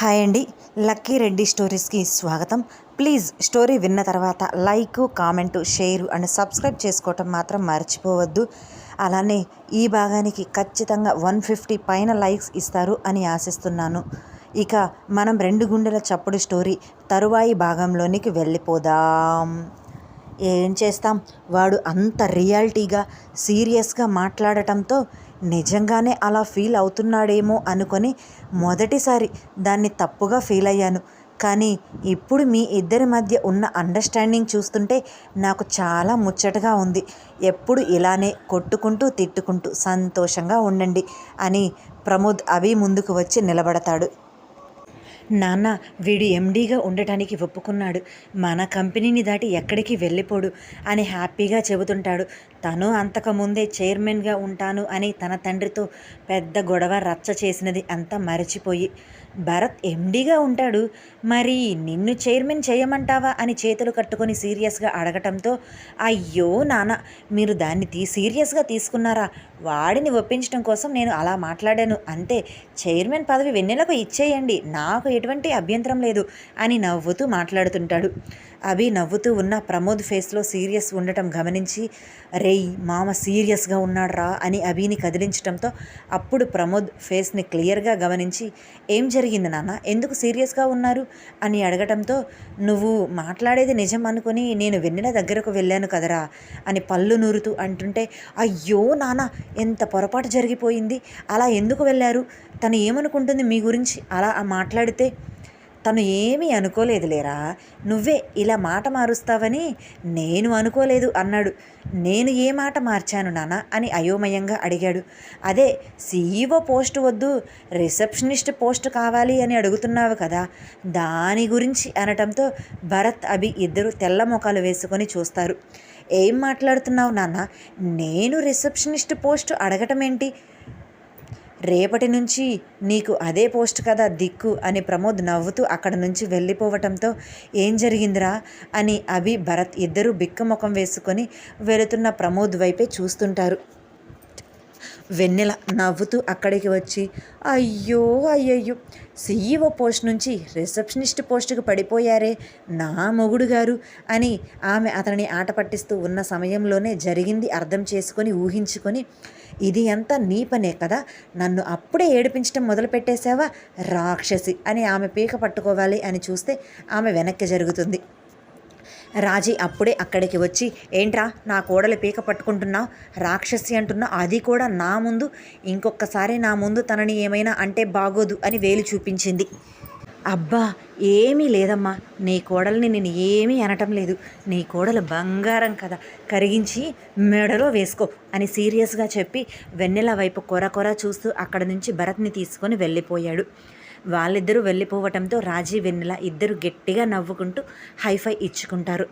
Hi అండి. Lucky Reddy స్టోరీస్కి స్వాగతం. Please story విన్న తర్వాత like comment share and subscribe చేసుకోవటం మాత్రం మర్చిపోవద్దు. అలానే ఈ భాగానికి ఖచ్చితంగా వన్ ఫిఫ్టీ పైన లైక్స్ ఇస్తారు అని ఆశిస్తున్నాను. ఇక మనం రెండు గుండెల చప్పుడు స్టోరీ తరువాయి భాగంలోనికి వెళ్ళిపోదాం. ఏం చేస్తాం? వాడు అంత రియాలిటీగా సీరియస్గా మాట్లాడటంతో నిజంగానే అలా ఫీల్ అవుతున్నాడేమో అనుకొని మొదటిసారి దాన్ని తప్పుగా ఫీల్ అయ్యాను. కానీ ఇప్పుడు మీ ఇద్దరి మధ్య ఉన్న అండర్స్టాండింగ్ చూస్తుంటే నాకు చాలా ముచ్చటగా ఉంది. ఎప్పుడు ఇలానే కొట్టుకుంటూ తిట్టుకుంటూ సంతోషంగా ఉండండి అని ప్రమోద్ అభి ముందుకు వచ్చి నిలబడతాడు. నాన్న వీడు ఎండీగా ఉండటానికి ఒప్పుకున్నాడు. మన కంపెనీని దాటి ఎక్కడికి వెళ్ళిపోడు అని హ్యాపీగా చెబుతుంటాడు. తను అంతకుముందే చైర్మన్గా ఉంటాను అని తన తండ్రితో పెద్ద గొడవ రచ్చ చేసినది అంతా మరచిపోయి భరత్ ఎండీగా ఉంటాడు. మరి నిన్ను చైర్మన్ చేయమంటావా? అని చేతులు కట్టుకొని సీరియస్గా అడగటంతో అయ్యో నాన్న మీరు దాన్ని తీ సీరియస్గా తీసుకున్నారా? వాడిని ఒప్పించడం కోసం నేను అలా మాట్లాడాను. అంతే చైర్మన్ పదవి వెన్నెలకు ఇచ్చేయండి. నాకు ఎటువంటి అభ్యంతరం లేదు అని నవ్వుతూ మాట్లాడుతుంటాడు. అభి నవ్వుతూ ఉన్న ప్రమోద్ ఫేస్లో సీరియస్ ఉండటం గమనించి రేయ్ మామ సీరియస్గా ఉన్నాడ్రా అని అభిని కదిలించడంతో అప్పుడు ప్రమోద్ ఫేస్ని క్లియర్గా గమనించి ఏం జరిగింది నాన్న? ఎందుకు సీరియస్గా ఉన్నారు? అని అడగటంతో నువ్వు మాట్లాడేది నిజం అనుకుని నేను వెన్నెల దగ్గరకు వెళ్ళాను కదరా అని పళ్ళు నూరుతూ అంటుంటే అయ్యో నాన్న ఎంత పొరపాటు జరిగిపోయింది? అలా ఎందుకు వెళ్ళారు? తను ఏమనుకుంటుంది మీ గురించి? అలా మాట్లాడితే తను ఏమీ అనుకోలేదు లేరా నువ్వే ఇలా మాట మారుస్తావని నేను అనుకోలేదు అన్నాడు. నేను ఏ మాట మార్చాను నానా అని అయోమయంగా అడిగాడు. అదే సీఈఓ పోస్ట్ వద్దు రిసెప్షనిస్ట్ పోస్ట్ కావాలి అని అడుగుతున్నావు కదా. దాని గురించి అనటంతో భరత్ అభి ఇద్దరు తెల్ల ముఖాలు వేసుకొని చూస్తారు. ఏం మాట్లాడుతున్నావు నాన్న? నేను రిసెప్షనిస్ట్ పోస్ట్ అడగటం ఏంటి రేపటి నుంచి నీకు అదే పోస్ట్ కదా దిక్కు అని ప్రమోద్ నవ్వుతూ అక్కడ నుంచి వెళ్ళిపోవటంతో ఏం జరిగిందిరా అని అభి భరత్ ఇద్దరూ బిక్కముఖం వేసుకొని వెళుతున్న ప్రమోద్ వైపే చూస్తుంటారు. వెన్నెల నవ్వుతూ అక్కడికి వచ్చి అయ్యో అయ్యయ్యో సీఈఓ పోస్ట్ నుంచి రిసెప్షనిస్ట్ పోస్టుకు పడిపోయారే నా మొగుడు గారు అని ఆమె అతనిని ఆట పట్టిస్తూ ఉన్న సమయంలోనే జరిగింది అర్థం చేసుకొని ఊహించుకొని ఇది అంతా నీ పనే కదా? నన్ను అప్పుడే ఏడిపించడం మొదలుపెట్టేశావా రాక్షసి! అని ఆమె పీక పట్టుకోవాలి అని చూస్తే ఆమె వెనక్కి జరుగుతుంది. రాజీ అప్పుడే అక్కడికి వచ్చి ఏంట్రా నా కోడలు పీక పట్టుకుంటున్నావు? రాక్షసి అంటున్నా అది కూడా నా ముందు? ఇంకొకసారి నా ముందు తనని ఏమైనా అంటే బాగోదు అని వేలు చూపించింది. అబ్బా ఏమీ లేదమ్మా. నీ కోడల్ని నేను ఏమీ అనటం లేదు. నీ కోడలు బంగారం కదా. కరిగించి మెడలో వేసుకో అని సీరియస్గా చెప్పి వెన్నెల వైపు కొర కొర చూస్తూ అక్కడ నుంచి భరత్ని తీసుకొని వెళ్ళిపోయాడు. వాళ్ళిద్దరూ వెళ్ళిపోవటంతో రాజీ వెన్నెల ఇద్దరు గట్టిగా నవ్వుకుంటూ హైఫై ఇచ్చుకుంటారు.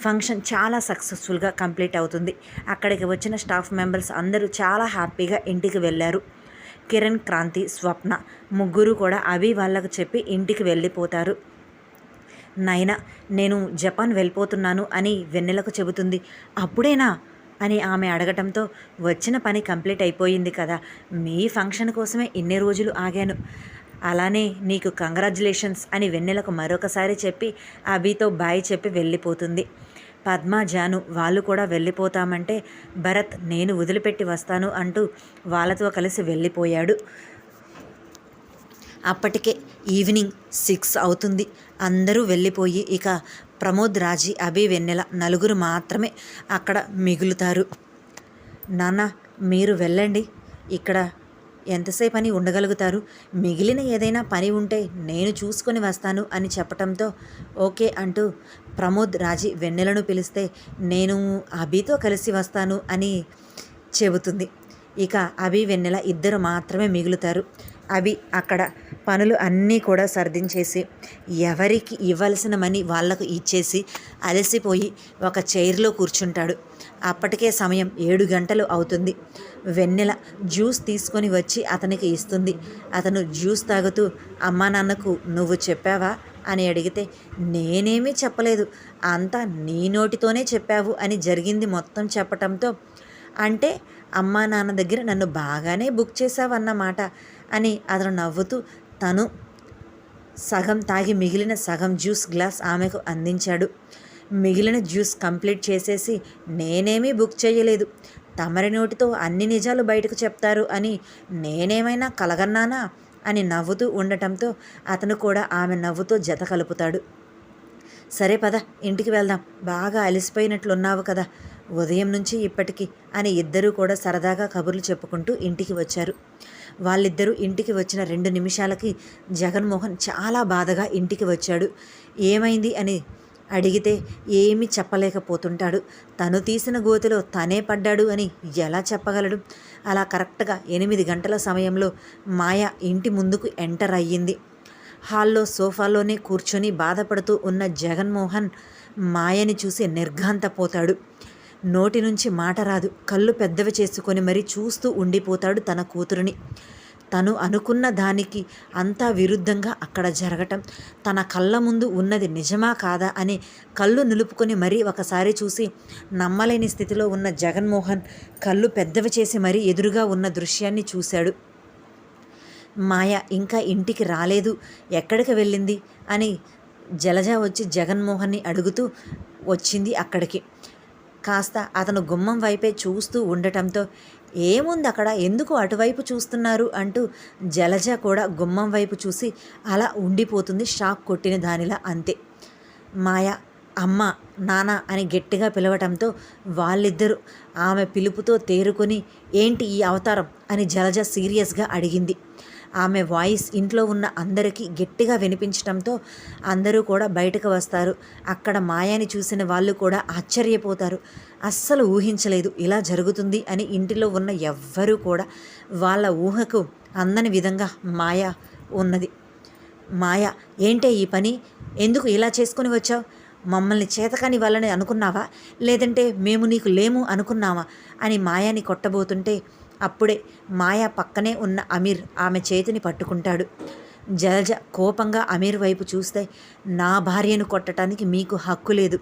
ఫంక్షన్ చాలా సక్సెస్ఫుల్గా కంప్లీట్ అవుతుంది. అక్కడికి వచ్చిన స్టాఫ్ మెంబర్స్ అందరూ చాలా హ్యాపీగా ఇంటికి వెళ్ళారు. కిరణ్ క్రాంతి స్వప్న. ముగ్గురు కూడా అవి వాళ్ళకు చెప్పి ఇంటికి వెళ్ళిపోతారు. నైనా నేను జపాన్ వెళ్ళిపోతున్నాను అని వెన్నెలకు చెబుతుంది. అప్పుడేనా? అని ఆమె అడగటంతో వచ్చిన పని కంప్లీట్ అయిపోయింది కదా మీ ఫంక్షన్ కోసమే ఇన్ని రోజులు ఆగాను. అలానే నీకు కంగ్రాచులేషన్స్ అని వెన్నెలకు మరొకసారి చెప్పి అభితో బాయ్ చెప్పి వెళ్ళిపోతుంది. పద్మ జాను వాళ్ళు కూడా వెళ్ళిపోతామంటే భరత్ నేను వదిలిపెట్టి వస్తాను అంటూ వాళ్ళతో కలిసి వెళ్ళిపోయాడు. అప్పటికే ఈవినింగ్ సిక్స్ అవుతుంది. అందరూ వెళ్ళిపోయి ఇక ప్రమోద్ రాజీ అభి వెన్నెల నలుగురు మాత్రమే అక్కడ మిగులుతారు. నాన్న మీరు వెళ్ళండి. ఇక్కడ ఎంతసేపు అని ఉండగలుగుతారు? మిగిలిన ఏదైనా పని ఉంటే నేను చూసుకొని వస్తాను అని చెప్పటంతో ఓకే అంటూ ప్రమోద్ రాజీ వెన్నెలను పిలిస్తే నేను అభితో కలిసి వస్తాను అని చెబుతుంది. ఇక అభి వెన్నెల ఇద్దరు మాత్రమే మిగులుతారు. అవి అక్కడ పనులు అన్నీ కూడా సర్దించేసి ఎవరికి ఇవ్వాల్సిన మనీ వాళ్ళకు ఇచ్చేసి అలసిపోయి ఒక చైర్లో కూర్చుంటాడు. అప్పటికే సమయం ఏడు గంటలు అవుతుంది. వెన్నెల జ్యూస్ తీసుకొని వచ్చి అతనికి ఇస్తుంది. అతను జ్యూస్ తాగుతూ అమ్మా నాన్నకు నువ్వు చెప్పావా? అని అడిగితే నేనేమీ చెప్పలేదు. అంతా నీ నోటితోనే చెప్పావు అని జరిగింది మొత్తం చెప్పటంతో. అంటే అమ్మా నాన్న దగ్గర నన్ను బాగానే బుక్ చేసావన్నమాట అని అతను నవ్వుతూ తను సగం తాగి మిగిలిన సగం జ్యూస్ గ్లాస్ ఆమెకు అందించాడు. మిగిలిన జ్యూస్ కంప్లీట్ చేసేసి నేనేమీ బుక్ చేయలేదు. తమరి నోటితో అన్ని నిజాలు బయటకు చెప్తారు అని నేనేమైనా కలగన్నానా అని నవ్వుతూ ఉండటంతో అతను కూడా ఆమె నవ్వుతో జత కలుపుతాడు. సరే పద ఇంటికి వెళ్దాం. బాగా అలసిపోయినట్లున్నావు కదా. ఉదయం నుంచి ఇప్పటికి అని ఇద్దరూ కూడా సరదాగా కబుర్లు చెప్పుకుంటూ ఇంటికి వచ్చారు. వాళ్ళిద్దరూ ఇంటికి వచ్చిన రెండు నిమిషాలకి జగన్మోహన్ చాలా బాధగా ఇంటికి వచ్చాడు. ఏమైంది అని అడిగితే ఏమీ చెప్పలేకపోతుంటాడు. తను తీసిన గోతిలో తనే పడ్డాడు అని ఎలా చెప్పగలడు? అలా కరెక్ట్గా ఎనిమిది గంటల సమయంలో మాయ ఇంటి ముందుకు ఎంటర్ అయ్యింది. హాల్లో సోఫాలోనే కూర్చొని బాధపడుతూ ఉన్న జగన్మోహన్ మాయని చూసి నిర్ఘాంతపోతాడు. నోటి నుంచి మాట రాదు. కళ్ళు పెద్దవి చేసుకొని మరీ చూస్తూ ఉండిపోతాడు తన కూతురుని. తను అనుకున్న దానికి అంతా విరుద్ధంగా అక్కడ జరగటం. తన కళ్ళ ముందు ఉన్నది నిజమా కాదా అని కళ్ళు నిలుపుకొని మరీ ఒకసారి చూసి నమ్మలేని స్థితిలో ఉన్న జగన్మోహన్ కళ్ళు పెద్దవి చేసి మరీ ఎదురుగా ఉన్న దృశ్యాన్ని చూశాడు. మాయ ఇంకా ఇంటికి రాలేదు. ఎక్కడికి వెళ్ళింది? అని జలజ వచ్చి జగన్మోహన్ని అడుగుతూ వచ్చింది అక్కడికి. కాస్త అతను గుమ్మం వైపే చూస్తూ ఉండటంతో ఏముంది అక్కడ ఎందుకు అటువైపు చూస్తున్నారు? అంటూ జలజ కూడా గుమ్మం వైపు చూసి అలా ఉండిపోతుంది షాక్ కొట్టిన దానిలా అంతే. మాయ అమ్మ నాన్న అని గట్టిగా పిలవటంతో వాళ్ళిద్దరూ ఆమె పిలుపుతో తేరుకొని ఏంటి ఈ అవతారం? అని జలజ సీరియస్గా అడిగింది. ఆమె వాయిస్ ఇంట్లో ఉన్న అందరికీ గట్టిగా వినిపించడంతో అందరూ కూడా బయటకు వస్తారు. అక్కడ మాయాని చూసిన వాళ్ళు కూడా ఆశ్చర్యపోతారు. అస్సలు ఊహించలేదు ఇలా జరుగుతుంది అని ఇంటిలో ఉన్న ఎవ్వరూ కూడా వాళ్ళ ఊహకు అందని విధంగా మాయ ఉన్నది. మాయ ఏంటే ఈ పని? ఎందుకు ఇలా చేసుకుని వచ్చావు? మమ్మల్ని చేతకాని వాళ్ళని అనుకున్నావా? లేదంటే మేము నీకు లేము అనుకున్నావా? అని మాయాని కొట్టబోతుంటే అప్పుడే మాయా పక్కనే ఉన్న అమీర్ ఆమె చేతిని పట్టుకుంటాడు. జలజ కోపంగా అమీర్ వైపు చూస్తే నా భార్యను కొట్టడానికి మీకు హక్కు లేదు.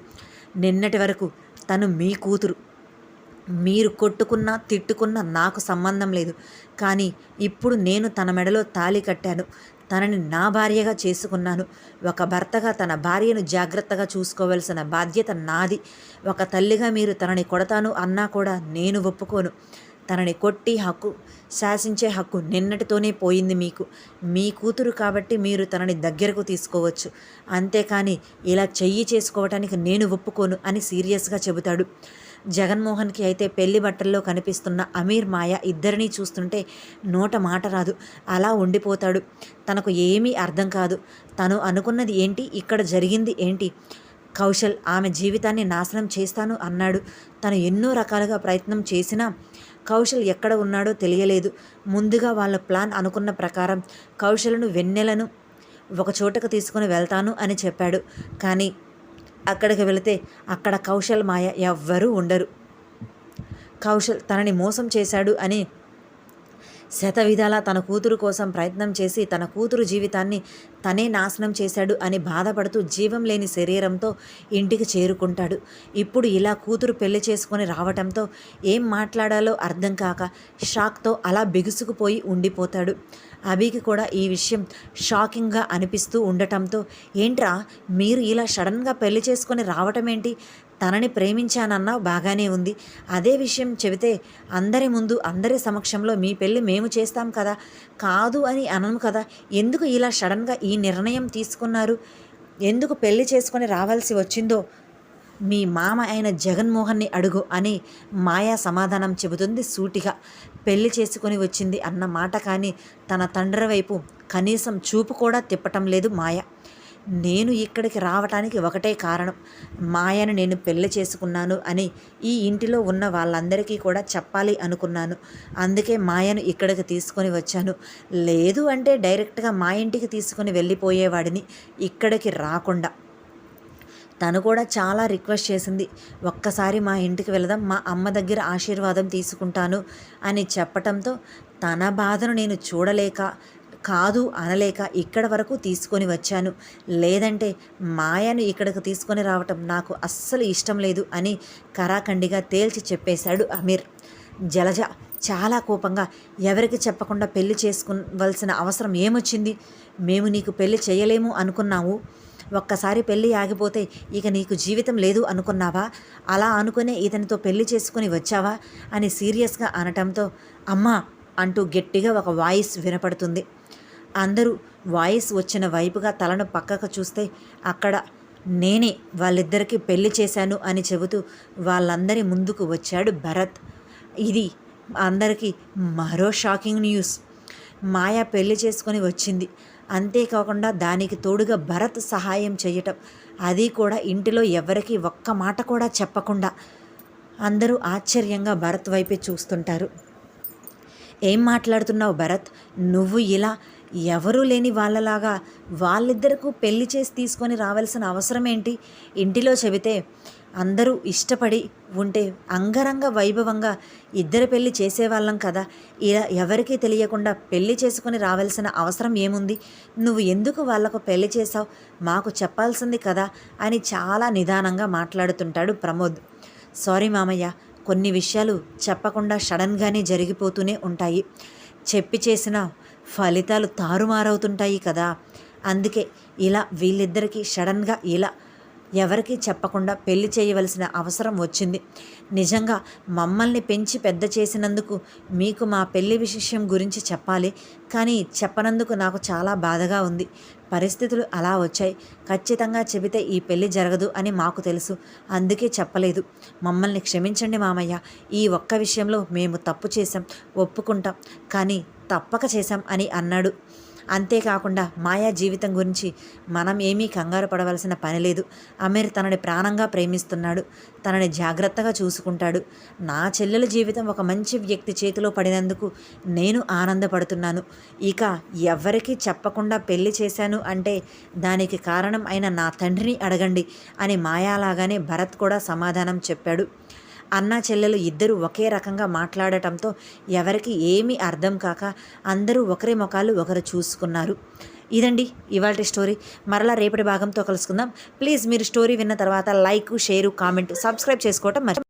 నిన్నటి వరకు తను మీ కూతురు. మీరు కొట్టుకున్నా తిట్టుకున్నా నాకు సంబంధం లేదు. కానీ ఇప్పుడు నేను తన మెడలో తాళి కట్టాను. తనని నా భార్యగా చేసుకున్నాను. ఒక భర్తగా తన భార్యను జాగ్రత్తగా చూసుకోవలసిన బాధ్యత నాది. ఒక తల్లిగా మీరు తనని కొడతాను అన్నా కూడా నేను ఒప్పుకోను. తనని కొట్టి హక్కు శాసించే హక్కు నిన్నటితోనే పోయింది మీకు. మీ కూతురు కాబట్టి మీరు తనని దగ్గరకు తీసుకోవచ్చు. అంతేకాని ఇలా చెయ్యి చేసుకోవటానికి నేను ఒప్పుకోను అని సీరియస్గా చెబుతాడు. జగన్మోహన్కి అయితే పెళ్ళి బట్టల్లో కనిపిస్తున్న అమీర్ మాయ ఇద్దరినీ చూస్తుంటే నోట మాట రాదు. అలా ఉండిపోతాడు. తనకు ఏమీ అర్థం కాదు. తను అనుకున్నది ఏంటి? ఇక్కడ జరిగింది ఏంటి? కౌశల్ ఆమె జీవితాన్ని నాశనం చేస్తాను అన్నాడు. తను ఎన్నో రకాలుగా ప్రయత్నం చేసినా కౌశల్ ఎక్కడ ఉన్నాడో తెలియలేదు. ముందుగా వాళ్ళ ప్లాన్ అనుకున్న ప్రకారం కౌశలను వెన్నెలను ఒక చోటకు తీసుకుని వెళ్తాను అని చెప్పాడు. కానీ అక్కడికి వెళితే అక్కడ కౌశల్ మాయ ఎవ్వరూ ఉండరు. కౌశల్ తనని మోసం చేశాడు అని శతవిధాలా తన కూతురు కోసం ప్రయత్నం చేసి తన కూతురు జీవితాన్ని తనే నాశనం చేశాడు అని బాధపడుతూ జీవం లేని శరీరంతో ఇంటికి చేరుకుంటాడు. ఇప్పుడు ఇలా కూతురు పెళ్ళి చేసుకొని రావటంతో ఏం మాట్లాడాలో అర్థం కాక షాక్తో అలా బిగుసుకుపోయి ఉండిపోతాడు. అభికి కూడా ఈ విషయం షాకింగ్గా అనిపిస్తూ ఉండటంతో ఏంట్రా మీరు ఇలా సడన్గా పెళ్ళి చేసుకొని రావటం ఏంటి తనని ప్రేమించానన్నావు బాగానే ఉంది. అదే విషయం చెబితే అందరి ముందు అందరి సమక్షంలో మీ పెళ్ళి మేము చేస్తాం కదా? కాదు అని అనము కదా? ఎందుకు ఇలా సడన్గా ఈ నిర్ణయం తీసుకున్నారు? ఎందుకు పెళ్ళి చేసుకొని రావాల్సి వచ్చిందో? మీ మామ అయిన జగన్మోహన్ని అడుగు అని మాయా సమాధానం చెబుతుంది సూటిగా. పెళ్ళి చేసుకొని వచ్చింది అన్న మాట కానీ తన తండ్రి వైపు కనీసం చూపు కూడా తిప్పటం లేదు మాయ. నేను ఇక్కడికి రావటానికి ఒకటే కారణం. మాయను నేను పెళ్ళి చేసుకున్నాను అని ఈ ఇంటిలో ఉన్న వాళ్ళందరికీ కూడా చెప్పాలి అనుకున్నాను. అందుకే మాయను ఇక్కడికి తీసుకొని వచ్చాను. లేదు అంటే డైరెక్ట్గా మా ఇంటికి తీసుకొని వెళ్ళిపోయేవాడిని ఇక్కడికి రాకుండా. తను కూడా చాలా రిక్వెస్ట్ చేసింది. ఒక్కసారి మా ఇంటికి వెళదాం మా అమ్మ దగ్గర ఆశీర్వాదం తీసుకుంటాను అని చెప్పటంతో తన బాధను నేను చూడలేక కాదు అనలేక ఇక్కడ వరకు తీసుకొని వచ్చాను. లేదంటే మాయను ఇక్కడికి తీసుకొని రావటం నాకు అస్సలు ఇష్టం లేదు అని కరాఖండిగా తేల్చి చెప్పేశాడు అమీర్. జలజ చాలా కోపంగా ఎవరికి చెప్పకుండా పెళ్ళి చేసుకోవలసిన అవసరం ఏమొచ్చింది? మేము నీకు పెళ్ళి చేయలేము అనుకున్నావు. ఒక్కసారి పెళ్ళి ఆగిపోతే ఇక నీకు జీవితం లేదు అనుకున్నావా? అలా అనుకునే ఇతనితో పెళ్ళి చేసుకుని వచ్చావా? అని సీరియస్గా అనటంతో అమ్మా అంటూ గట్టిగా ఒక వాయిస్ వినపడుతుంది. అందరూ వాయిస్ వచ్చిన వైపుగా తలను పక్కకు చూస్తే అక్కడ నేనే వాళ్ళిద్దరికీ పెళ్ళి చేశాను అని చెబుతూ వాళ్ళందరి ముందుకు వచ్చాడు భరత్. ఇది అందరికీ మరో షాకింగ్ న్యూస్. మాయ పెళ్ళి చేసుకొని వచ్చింది. అంతేకాకుండా దానికి తోడుగా భరత్ సహాయం చేయటం అది కూడా ఇంటిలో ఎవరికీ ఒక్క మాట కూడా చెప్పకుండా అందరూ ఆశ్చర్యంగా భరత్ వైపే చూస్తుంటారు. ఏం మాట్లాడుతున్నావు భరత్? నువ్వు ఇలా ఎవరూ లేని వాళ్ళలాగా వాళ్ళిద్దరకు పెళ్ళి చేసి తీసుకొని రావాల్సిన అవసరం ఏంటి? ఇంటిలో చెబితే అందరూ ఇష్టపడి ఉంటే అంగరంగ వైభవంగా ఇద్దరు పెళ్ళి చేసేవాళ్ళం కదా. ఇలా ఎవరికీ తెలియకుండా పెళ్ళి చేసుకొని రావాల్సిన అవసరం ఏముంది? నువ్వు ఎందుకు వాళ్ళకు పెళ్ళి చేసావు మాకు చెప్పాల్సింది కదా అని చాలా నిదానంగా మాట్లాడుతుంటాడు ప్రమోద్. సారీ మామయ్య కొన్ని విషయాలు చెప్పకుండా సడన్గానే జరిగిపోతూనే ఉంటాయి. చెప్పి చేసిన ఫలితాలు తారుమారవుతుంటాయి కదా. అందుకే ఇలా వీళ్ళిద్దరికీ సడన్గా ఇలా ఎవరికీ చెప్పకుండా పెళ్ళి చేయవలసిన అవసరం వచ్చింది. నిజంగా మమ్మల్ని పెంచి పెద్ద చేసినందుకు మీకు మా పెళ్ళి విషయం గురించి చెప్పాలి. కానీ చెప్పనందుకు నాకు చాలా బాధగా ఉంది. పరిస్థితులు అలా వచ్చాయి. ఖచ్చితంగా చెబితే ఈ పెళ్ళి జరగదు అని మాకు తెలుసు. అందుకే చెప్పలేదు. మమ్మల్ని క్షమించండి మామయ్య. ఈ ఒక్క విషయంలో మేము తప్పు చేశాం. ఒప్పుకుంటాం. కానీ తప్పక చేశాం అని అన్నాడు. అంతేకాకుండా మాయా జీవితం గురించి మనం ఏమీ కంగారు పడవలసిన పని లేదు. అమీర్ తనని ప్రాణంగా ప్రేమిస్తున్నాడు. తనని జాగ్రత్తగా చూసుకుంటాడు. నా చెల్లెల జీవితం ఒక మంచి వ్యక్తి చేతిలో పడినందుకు నేను ఆనందపడుతున్నాను. ఇక ఎవరికీ చెప్పకుండా పెళ్ళి చేశాను అంటే దానికి కారణం అయిన నా తండ్రిని అడగండి అని మాయాలాగానే భరత్ కూడా సమాధానం చెప్పాడు. అన్నా చెల్లెలు ఇద్దరు ఒకే రకంగా మాట్లాడటంతో ఎవరికి ఏమీ అర్థం కాక అందరూ ఒకరి ముఖాలు ఒకరు చూసుకున్నారు. ఇదండి ఇవాళ స్టోరీ. మరలా రేపటి భాగంతో కలుసుకుందాం. ప్లీజ్ మీరు స్టోరీ విన్న తర్వాత లైక్ షేరు కామెంట్ సబ్స్క్రైబ్ చేసుకోవటం మరి